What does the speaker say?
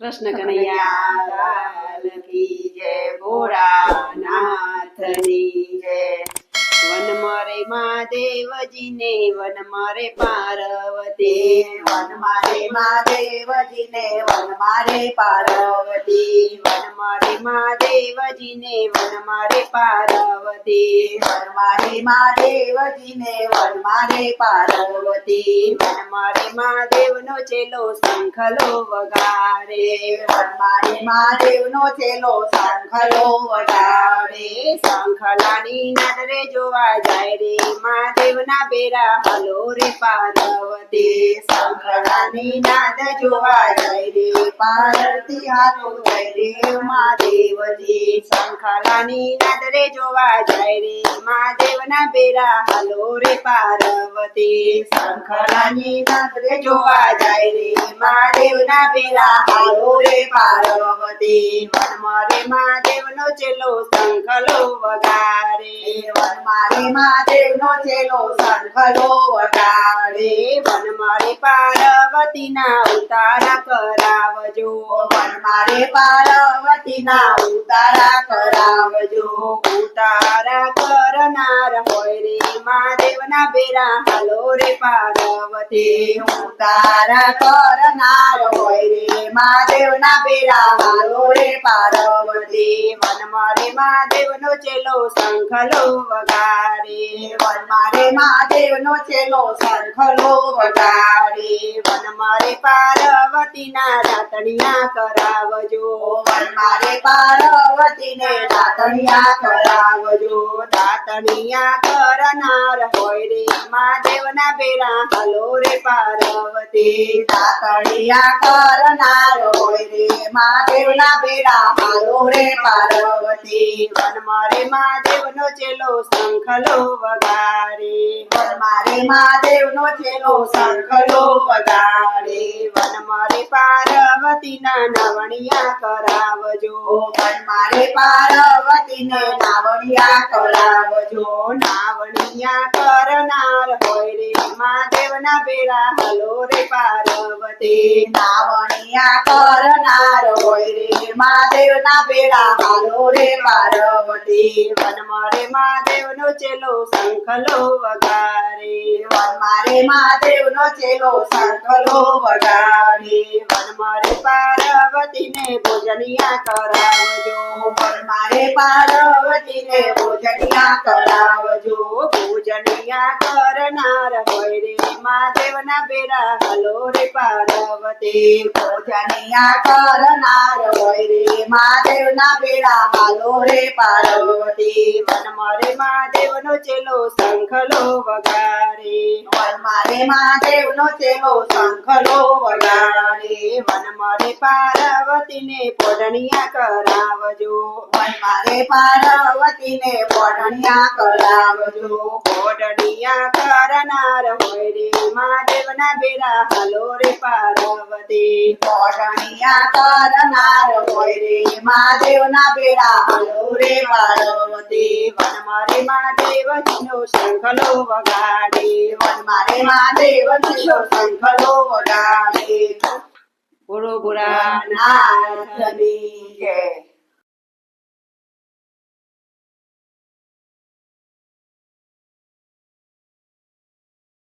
કૃષ્ણ કનૈયા લાલ કી જય ભોળાનાથની જય વન મારે મહાદેવજીને વન મારે પાર્વતી, વન મારે મહાદેવજીને, વન મારે પાર્વતી, વન મારે મહાદેવજીને, વન મારે પાર્વતી, વન મારે મહાદેવજીને, વન મારે પાર્વતી, વન મારે મહાદેવનો ચેલો શંખલો વગાડે, વન મારે મહાદેવનો ચેલો શંખલો વગાડે શંખલાની નદરે જોવા જાય રે, મહાદેવના બેરા હલો રે પાર્વતી શંખલાની નાદ જોવા જાય રે પાર્વતી, હાલો જય રે મહાદેવજી નાદ રે જોવા જાય રે મહાદેવના બેરા. હલો રે પાર્વતી સંઘળાની નાદ રે જોવા જાય રે મહાદેવના બેરા. હલો રે પાર્વતી વન મારે મહાદેવનો ચેલો શંખલો વગારે. વન મારે મહાદેવનો ચેલો શંખલો વગાડે વન મારે પાર્વતીના ઉતારા કરાવજો. વન મારે પાર્વતીના ઉતારા કરાવજો. ઉતારા કરનાર હોય રે મહાદેવના બેરા, હાલો રે પાર્વતી ઉતારા કરનાર હોય રે. મહાદેવના બેરા, હાલો રે પાર્વતી વન મારે મહાદેવનો ચેલો શંખલો વગારે વન મારે મહાદેવનો ચેલો શંખલો વગારે વન મારે પાર્વતીના રાતણિયા કરાવજો. વન મારે પાર્વતીને દાતણિયા કરાવજો. દાતણિયા કરનાર હોય રે મહાદેવના બેરા હલો રે પાર્વતી. દાતણિયા કરનાર હોય રે મહાદેવના બેરા હલો રે પાર્વતી. વન મારે મહાદેવનો ચેલો શંખલો વગારે વનમારે મહાદેવનો ચેલો શંખલો વગારે વન મારે પાર્વતીના નવણિયા કરાવજો. વન મારે પાર્વતીને નાવણિયા કરાવજો નાવણિયા કરનાર હોય રે મહાદેવના બેરા હલો રે પાર્વતી. નાવણિયા કરનાર હોય રે મહાદેવના બેડા હાલો રે પાર્વતી. વનમાં રે મહાદેવનો ચેલો શંખલો વગારે વનમાં રે મહાદેવનો ચેલો શંખલો વગારે વનમાં રે પાર્વતીને ભોજનિયા કરાવજો. પાર્વતીને ભોજનિયા કરાવજો ભોજનિયા કરનાર હોય રે મહાદેવના બેરા. હલો રે પાર્વતી ભોજનિયા કરનાર હોય રે મહાદેવના બેરા. હાલો રે પાર્વતી, વન મારે મહાદેવનો ચેલો શંખલો વગારે વન મારે મહાદેવનો ચેલો શંખલો વગારે વન મારે પાર્વતીને પોઢણિયા કરાવજો. વન મારે પાર્વતીને પોઢણિયા કરાવજો. પોઢણિયા કરનાર હોય રે મહાદેવના બેરા. હાલો રે પાર્વતી. પોઢણિયા કરનાર હોય રે મહાદેવના બેરા. હાલો રે પાર્વતી. વન મારે મહાદેવજીનો શંખલો વગાડે. વન મારે મહાદેવનો શંખલો વગાડે. બોલો નાથની જય.